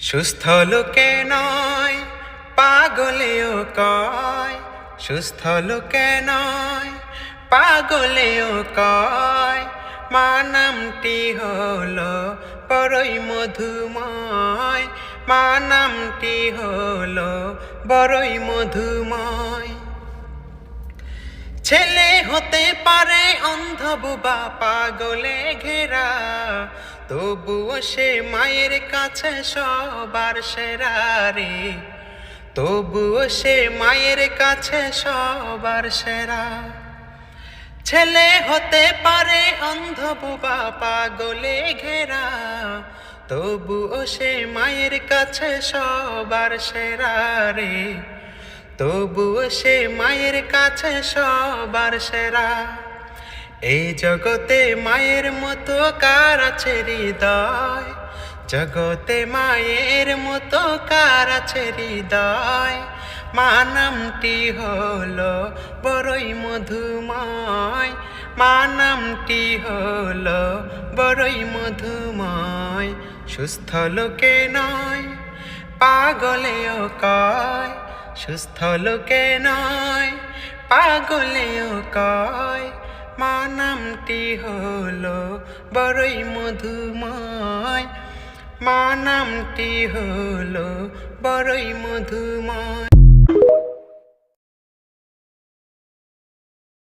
সুস্থ লোকে নয়, পাগলেও কয়। সুস্থ লোকে নয়, পাগলেও কয়। মা নামটি হলো বড়ই মধুময়। মা নামটি হলো বড়ই মধুময়। ছেলে হতে পারে অন্ধ বুবা, পাগলে ঘেরা। তবুও সে মায়ের কাছে সবার সেরা রে। তবুও সে মায়ের কাছে সবার সেরা। ছেলে হতে পারে অন্ধ বুবা পাগলে ঘেরা। তবুও সে মায়ের কাছে সবার সেরা রে। তবুও সে মায়ের কাছে সবার সেরা। এই জগতে মায়ের মতো কার আছে হৃদয়? জগতে মায়ের মতো কার আছে হৃদয়? মা নামটি হলো বড়ই মধুময়। মা নামটি হলো বড়ই মধুময়। সুস্থ লোকে নয়, পাগলেও কয়। সুস্থ লোকে নয়, পাগলেও কয়। মা নামটি হলো বড়ই মধুময়। মা নামটি হলো বড়ই মধুময়।